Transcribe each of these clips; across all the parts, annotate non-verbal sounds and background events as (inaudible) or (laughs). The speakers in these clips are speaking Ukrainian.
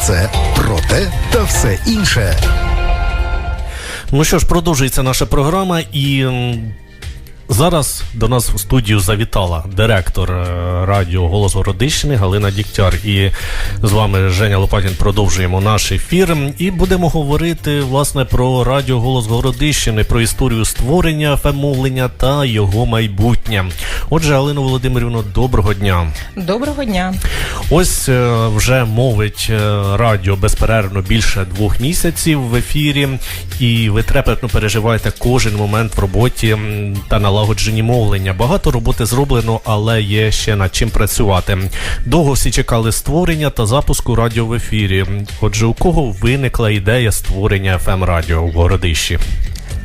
це, про те та все інше. Ну що ж, продовжується наша програма, і зараз до нас в студію завітала директор е, радіо Голос Городищини Галина Дігтяр. І з вами Женя Лопатін продовжуємо наш ефір. І будемо говорити власне про радіо Голос Городищини, про історію створення ФМ-мовлення та його майбутнє. Отже, Галина Володимирівна, доброго дня. Доброго дня. Ось е, вже мовить е, радіо безперервно більше двох місяців в ефірі, і ви трепетно переживаєте кожен момент в роботі та налагодженні мовлення. Багато роботи зроблено, але є ще над чим працювати. Довго всі чекали створення та запуску радіо в ефірі. Отже, у кого виникла ідея створення fm радіо в Городищі?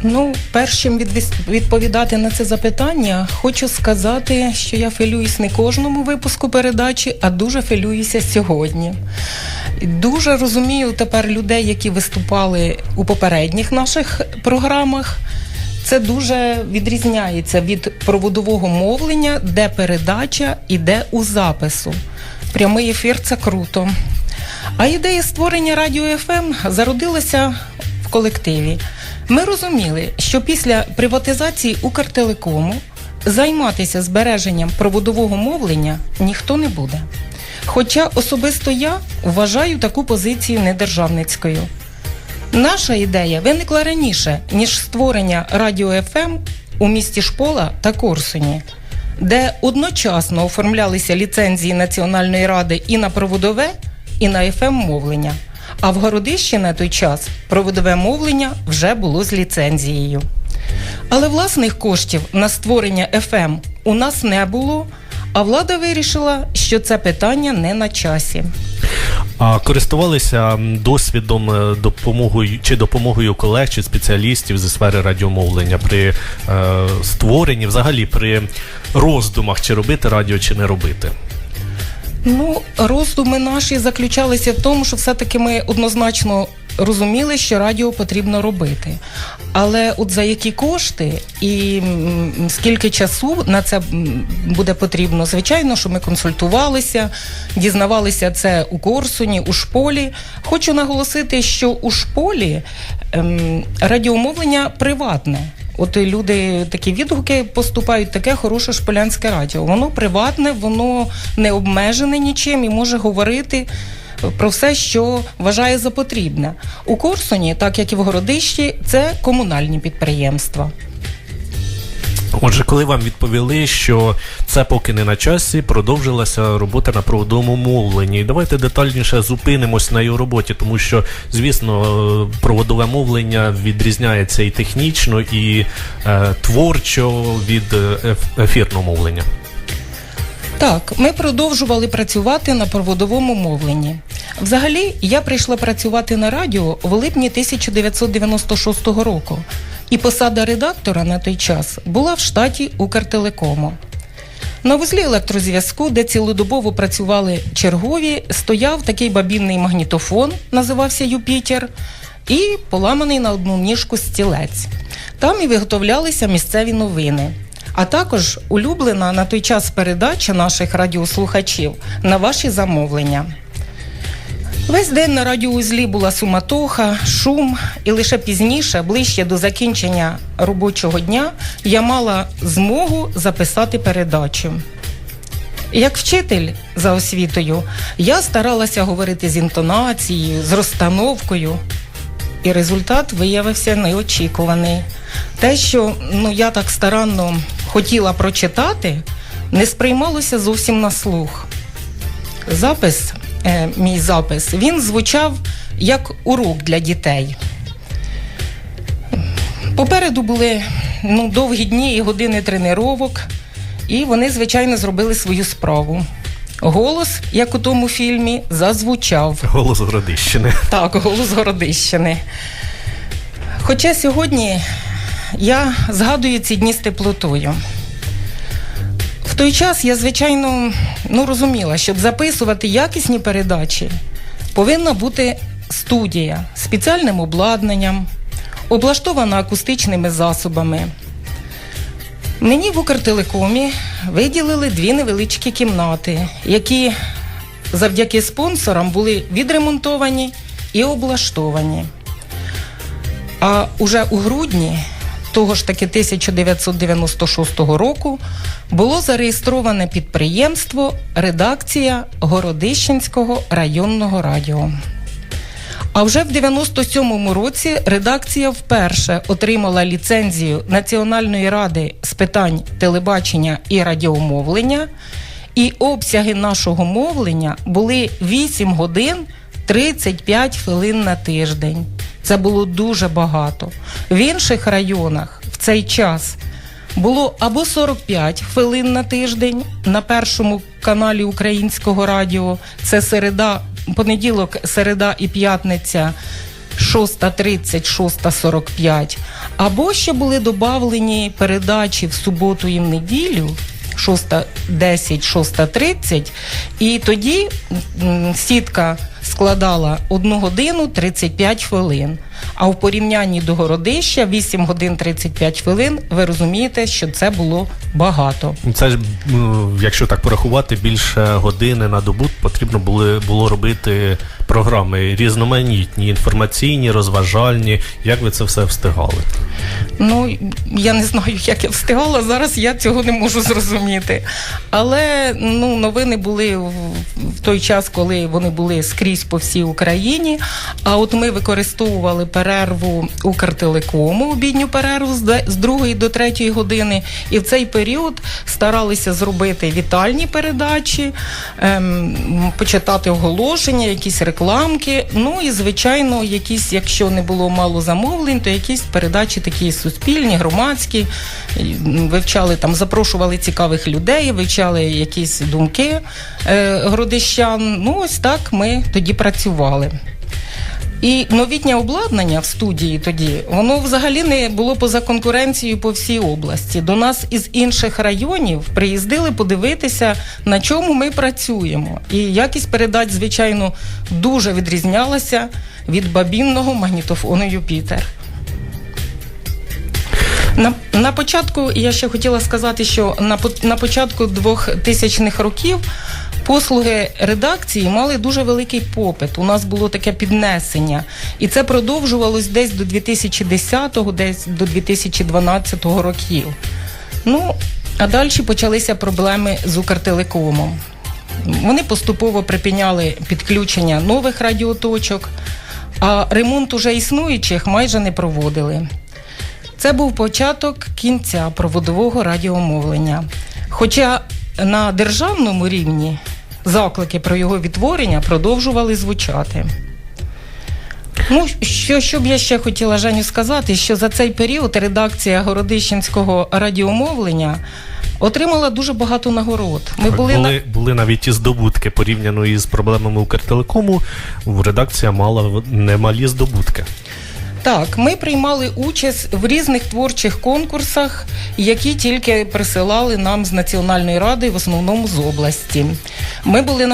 Ну, перш чим відповідати на це запитання, хочу сказати, що я хвилююсь не кожному випуску передачі, а дуже хвилююся сьогодні. Дуже розумію тепер людей, які виступали у попередніх наших програмах. Це дуже відрізняється від проводового мовлення, де передача іде у запису. Прямий ефір це круто. А ідея створення радіо ФМ зародилася в колективі. Ми розуміли, що після приватизації Укртелекому займатися збереженням проводового мовлення ніхто не буде. Хоча особисто я вважаю таку позицію недержавницькою. Наша ідея виникла раніше, ніж створення радіо ФМ у місті Шпола та Корсуні, де одночасно оформлялися ліцензії Національної ради і на проводове, і на ФМ мовлення. А в Городищі на той час проводове мовлення вже було з ліцензією. Але власних коштів на створення ФМ у нас не було, а влада вирішила, що це питання не на часі. А користувалися досвідом е, допомогою чи допомогою колег чи спеціалістів зі сфери радіомовлення при е, створенні, взагалі при роздумах, чи робити радіо, чи не робити. Ну, роздуми наші заключалися в тому, що все-таки ми однозначно розуміли, що радіо потрібно робити. Але от за які кошти і скільки часу на це буде потрібно, звичайно, що ми консультувалися, дізнавалися це у Корсуні, у шполі. Хочу наголосити, що у шполі ем, радіомовлення приватне. От люди такі відгуки поступають, таке хороше шполянське радіо. Воно приватне, воно не обмежене нічим і може говорити про все, що вважає за потрібне. У Корсуні, так як і в Городищі, це комунальні підприємства. Отже, коли вам відповіли, що це поки не на часі, продовжилася робота на проводовому мовленні. Давайте детальніше зупинимось на його роботі, тому що, звісно, проводове мовлення відрізняється і технічно, і е, творчо від е, ефірного мовлення. Так, ми продовжували працювати на проводовому мовленні. Взагалі, я прийшла працювати на радіо в липні 1996 року, і посада редактора на той час була в штаті Укртелекому. На вузлі електрозв'язку, де цілодобово працювали чергові, стояв такий бабінний магнітофон, називався Юпітер, і поламаний на одну ніжку стілець. Там і виготовлялися місцеві новини. А також улюблена на той час передача наших радіослухачів на ваші замовлення. Весь день на радіоузлі була суматоха, шум, і лише пізніше, ближче до закінчення робочого дня, я мала змогу записати передачу. Як вчитель за освітою, я старалася говорити з інтонацією, з розстановкою, і результат виявився неочікуваний. Те, що ну, я так старанно хотіла прочитати, не сприймалося зовсім на слух. Запис, е, мій запис, він звучав як урок для дітей. Попереду були ну, довгі дні і години тренировок, і вони, звичайно, зробили свою справу. Голос, як у тому фільмі, зазвучав. Голос Городищини. Так, голос Городищини. Хоча сьогодні я згадую ці дні з теплотою. Той час я, звичайно, ну, розуміла, щоб записувати якісні передачі, повинна бути студія з спеціальним обладнанням, облаштована акустичними засобами. Мені в Укртелекомі виділили дві невеличкі кімнати, які завдяки спонсорам були відремонтовані і облаштовані. А уже у грудні того ж таки 1996 року було зареєстроване підприємство Редакція Городищенського районного радіо. А вже в 97-му році редакція вперше отримала ліцензію Національної ради з питань телебачення і радіомовлення, і обсяги нашого мовлення були 8 годин 35 хвилин на тиждень. Це було дуже багато. В інших районах в цей час було або 45 хвилин на тиждень на першому каналі Українського радіо. Це середа, понеділок, середа і п'ятниця. 6.30, 6.45. Або ще були додавлені передачі в суботу і в неділю 6.10, 6.30. І тоді сітка складала 1 годину 35 хвилин. А в порівнянні до городища 8 годин 35 хвилин. Ви розумієте, що це було багато. Це ж, якщо так порахувати, більше години на добу потрібно було, було робити програми різноманітні, інформаційні, розважальні. Як ви це все встигали? Ну, я не знаю, як я встигала. Зараз я цього не можу зрозуміти. Але ну, новини були в, в той час, коли вони були скрізь по всій Україні. А от ми використовували перерву Укртелекому, обідню перерву з 2 до 3 години. І в цей період старалися зробити вітальні передачі, ем, почитати оголошення, якісь рекламки. Ну і звичайно, якісь, якщо не було мало замовлень, то якісь передачі такі суспільні, громадські. Вивчали там, запрошували цікавих людей, вивчали якісь думки е, городищан. Ну, ось так ми тоді працювали. І новітнє обладнання в студії тоді воно взагалі не було поза конкуренцією по всій області. До нас із інших районів приїздили подивитися, на чому ми працюємо. І якість передач, звичайно, дуже відрізнялася від бабінного магнітофону Юпітер. На, на початку я ще хотіла сказати, що на, на початку 2000-х років послуги редакції мали дуже великий попит. У нас було таке піднесення, і це продовжувалось десь до 2010-го, десь до 2012 років. Ну, а далі почалися проблеми з Укртелекомом. Вони поступово припиняли підключення нових радіоточок, а ремонт уже існуючих майже не проводили. Це був початок кінця проводового радіомовлення. Хоча на державному рівні заклики про його відтворення продовжували звучати. Ну, що, що б я ще хотіла Женю сказати, що за цей період редакція Городищенського радіомовлення отримала дуже багато нагород. Ми Так, були, були, на були навіть і здобутки порівняно із проблемами Укртелекому. Редакція мала немалі здобутки. Так, ми приймали участь в різних творчих конкурсах, які тільки присилали нам з Національної ради, в основному з області. Ми були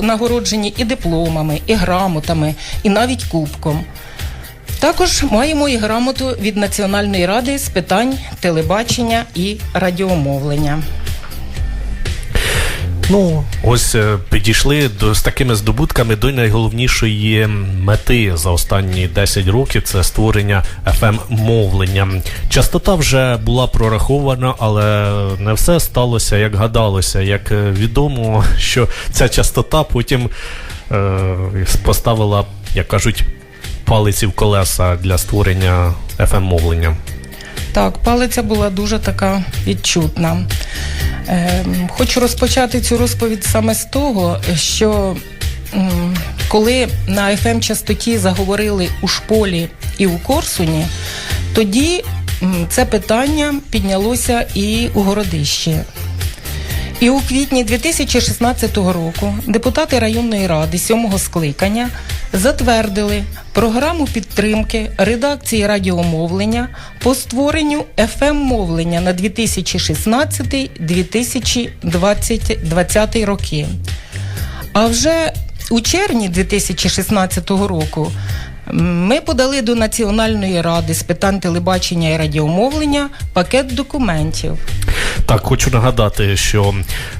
нагороджені і дипломами, і грамотами, і навіть кубком. Також маємо і грамоту від Національної ради з питань телебачення і радіомовлення. Ну, ось е, підійшли до з такими здобутками до найголовнішої мети за останні 10 років це створення fm мовлення. Частота вже була прорахована, але не все сталося як гадалося. Як е, відомо, (laughs) що ця частота потім е, поставила, як кажуть, палиці в колеса для створення fm мовлення. Так, палиця була дуже така відчутна. Ем, хочу розпочати цю розповідь саме з того, що м, коли на fm частоті заговорили у шполі і у Корсуні, тоді м, це питання піднялося і у городищі. І у квітні 2016 року депутати районної ради сьомого скликання затвердили програму підтримки редакції радіомовлення по створенню fm мовлення на 2016-2020 роки. А вже у червні 2016 року ми подали до Національної ради з питань телебачення і радіомовлення пакет документів. Так, хочу нагадати, що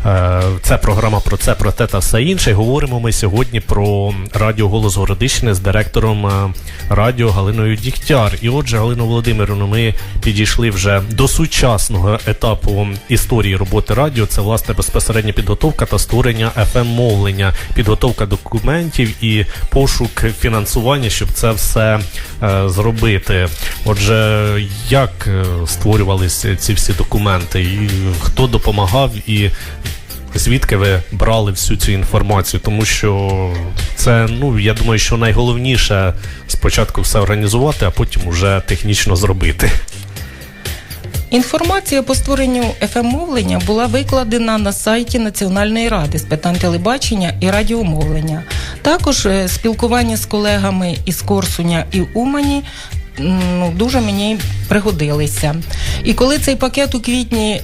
е, це програма про це, про те та все інше. Говоримо ми сьогодні про радіо Голос Городищини з директором е, радіо Галиною Дігтяр. І отже, Галину Володимирівну, ми підійшли вже до сучасного етапу історії роботи радіо. Це власне безпосередня підготовка та створення fm мовлення підготовка документів і пошук фінансування, щоб це все е, зробити. Отже, як е, створювалися ці всі документи, і хто допомагав, і звідки ви брали всю цю інформацію? Тому що це, ну я думаю, що найголовніше спочатку все організувати, а потім уже технічно зробити. Інформація по створенню ФМ-мовлення була викладена на сайті Національної ради з питань телебачення і радіомовлення. Також е, спілкування з колегами із Корсуня і Умані ну, дуже мені пригодилися. І коли цей пакет у квітні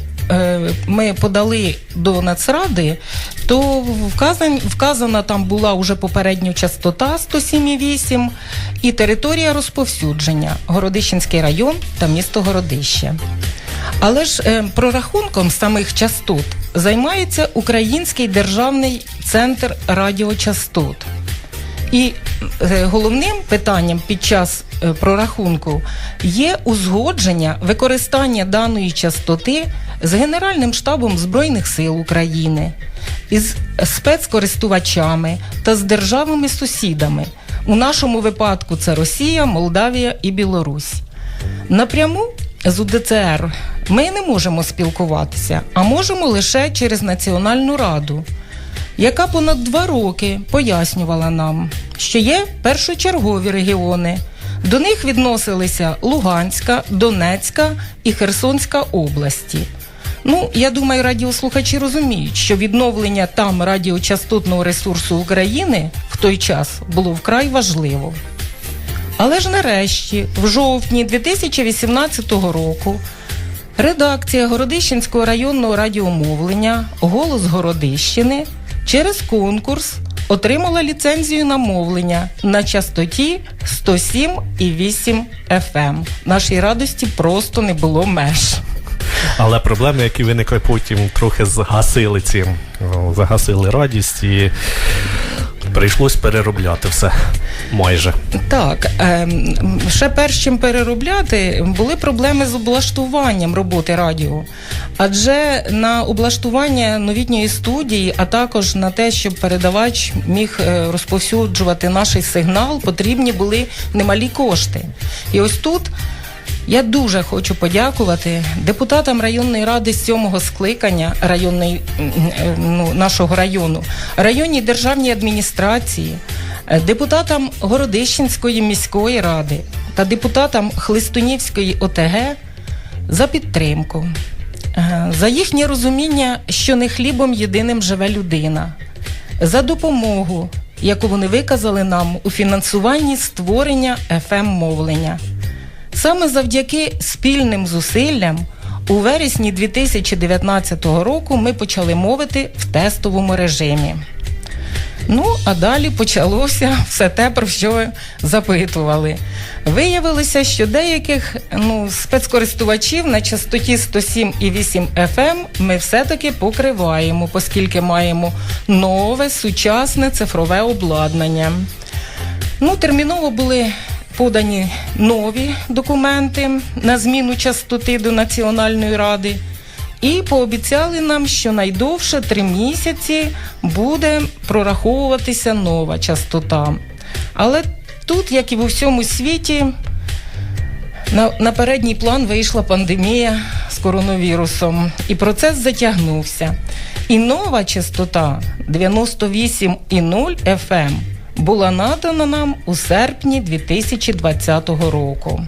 ми подали до Нацради, то вказан, вказана там була уже попередньо частота 107,8 і територія розповсюдження Городищенський район та місто Городище. Але ж е, прорахунком самих частот займається Український державний центр радіочастот. І е, головним питанням під час е, прорахунку є узгодження використання даної частоти з Генеральним штабом Збройних сил України, із спецкористувачами та з державами-сусідами. У нашому випадку це Росія, Молдавія і Білорусь. Напряму з УДЦР ми не можемо спілкуватися, а можемо лише через Національну раду, яка понад два роки пояснювала нам, що є першочергові регіони. До них відносилися Луганська, Донецька і Херсонська області. Ну, я думаю, радіослухачі розуміють, що відновлення там радіочастотного ресурсу України в той час було вкрай важливо. Але ж нарешті, в жовтні 2018 року, редакція Городищенського районного радіомовлення Голос Городищини через конкурс отримала ліцензію на мовлення на частоті 107,8 FM. Нашій радості просто не було меж. Але проблеми, які виникли потім, трохи згасили ці, загасили радість і прийшлось переробляти все майже. Так, ем, ще перш чим переробляти, були проблеми з облаштуванням роботи радіо. Адже на облаштування новітньої студії, а також на те, щоб передавач міг е, розповсюджувати наш сигнал, потрібні були немалі кошти. І ось тут. Я дуже хочу подякувати депутатам районної ради сьомого скликання районної ну, нашого району, районній державній адміністрації, е, депутатам Городищенської міської ради та депутатам Хлистунівської ОТГ за підтримку, е, за їхнє розуміння, що не хлібом єдиним живе людина, за допомогу, яку вони виказали нам у фінансуванні створення fm мовлення Саме завдяки спільним зусиллям у вересні 2019 року ми почали мовити в тестовому режимі. Ну, а далі почалося все те, про що запитували. Виявилося, що деяких ну, спецкористувачів на частоті 107,8 FM ми все-таки покриваємо, оскільки маємо нове сучасне цифрове обладнання. Ну, терміново були подані нові документи на зміну частоти до Національної ради. І пообіцяли нам, що найдовше три місяці буде прораховуватися нова частота. Але тут, як і в усьому світі, на, на передній план вийшла пандемія з коронавірусом, і процес затягнувся. І нова частота 98,0 FM була надана нам у серпні 2020 року.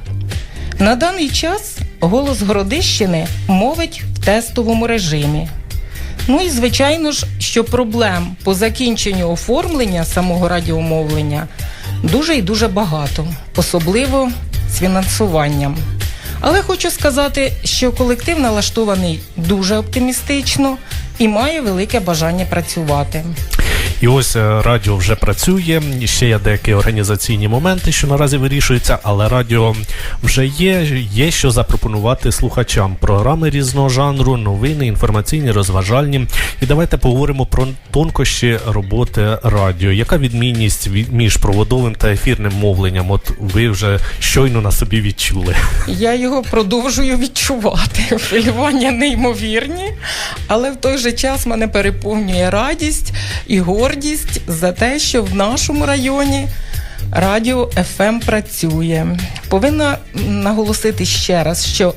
На даний час голос Городищини мовить в тестовому режимі. Ну і звичайно ж, що проблем по закінченню оформлення самого радіомовлення дуже і дуже багато, особливо з фінансуванням. Але хочу сказати, що колектив налаштований дуже оптимістично і має велике бажання працювати. І ось е, радіо вже працює. Ще є деякі організаційні моменти, що наразі вирішуються, але радіо вже є. Є що запропонувати слухачам. Програми різного жанру, новини, інформаційні, розважальні. І давайте поговоримо про тонкощі роботи радіо. Яка відмінність між проводовим та ефірним мовленням? От ви вже щойно на собі відчули. Я його продовжую відчувати. (laughs) Хвилювання неймовірні, але в той же час мене переповнює радість і гордість за те, що в нашому районі радіо ФМ працює. Повинна наголосити ще раз, що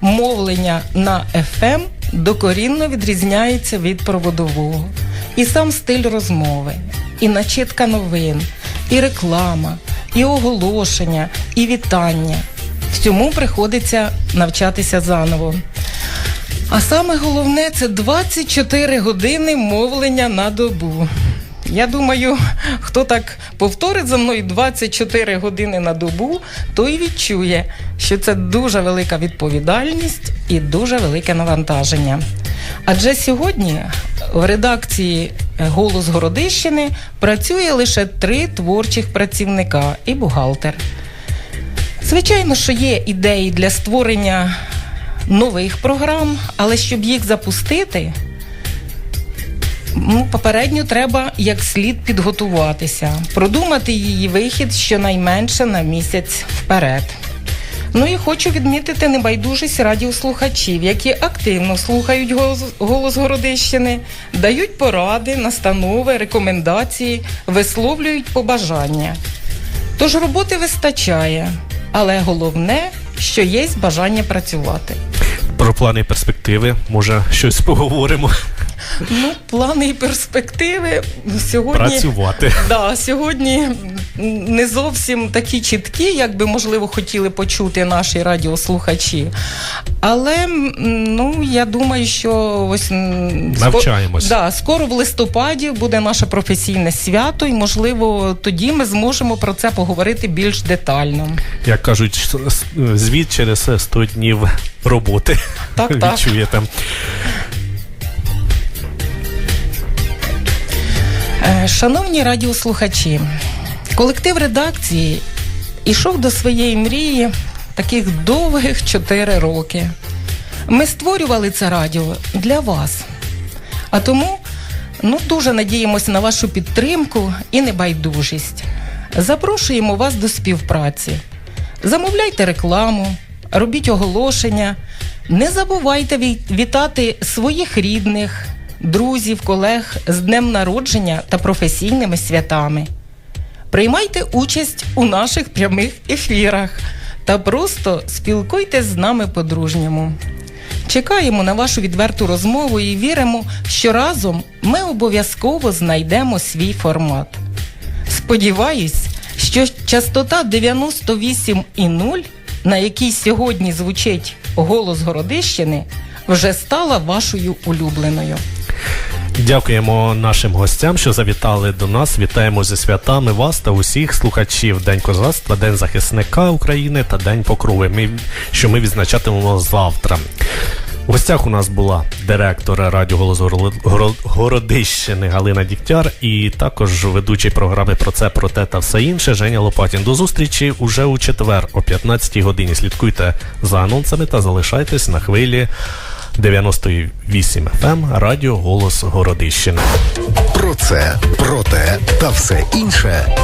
мовлення на ФМ докорінно відрізняється від проводового. І сам стиль розмови, і начитка новин, і реклама, і оголошення, і вітання. Всьому приходиться навчатися заново. А саме головне це 24 години мовлення на добу. Я думаю, хто так повторить за мною 24 години на добу, той відчує, що це дуже велика відповідальність і дуже велике навантаження. Адже сьогодні в редакції Голос Городищини працює лише три творчих працівника і бухгалтер. Звичайно, що є ідеї для створення нових програм, але щоб їх запустити, попередньо треба як слід підготуватися, продумати її вихід щонайменше на місяць вперед. Ну і хочу відмітити небайдужість радіослухачів, які активно слухають голос, голос Городищини, дають поради, настанови, рекомендації, висловлюють побажання. Тож роботи вистачає, але головне, що є бажання працювати. Про плани і перспективи, може, щось (laughs) поговоримо. Ну, плани і перспективи сьогодні. Працювати. Да, сьогодні не зовсім такі чіткі, як би можливо хотіли почути наші радіослухачі. Але ну я думаю, що ось м, ско- Да, скоро в листопаді буде наше професійне свято, і можливо тоді ми зможемо про це поговорити більш детально. Як кажуть, звіт через 100 днів роботи. Так, так. (laughs) Відчуєте. Шановні радіослухачі, колектив редакції ішов до своєї мрії таких довгих 4 роки. Ми створювали це радіо для вас. А тому ну, дуже надіємося на вашу підтримку і небайдужість. Запрошуємо вас до співпраці. Замовляйте рекламу, робіть оголошення. Не забувайте вітати своїх рідних, друзів, колег з днем народження та професійними святами. Приймайте участь у наших прямих ефірах та просто спілкуйтесь з нами по-дружньому. Чекаємо на вашу відверту розмову і віримо, що разом ми обов'язково знайдемо свій формат. Сподіваюсь, що частота 98,0, на якій сьогодні звучить голос Городищини, вже стала вашою улюбленою. Дякуємо нашим гостям, що завітали до нас. Вітаємо зі святами вас та усіх слухачів. День козацтва, День захисника України та День Покрови. Ми, що ми відзначатимемо завтра. У гостях у нас була директор радіо «Голос Горо- Горо- Городищини Галина Дігтяр і також ведучий програми про це, про те та все інше Женя Лопатін. До зустрічі уже у четвер о 15 годині. Слідкуйте за анонсами та залишайтесь на хвилі 98 FM Радіо Голос Городищини. Про це, про те та все інше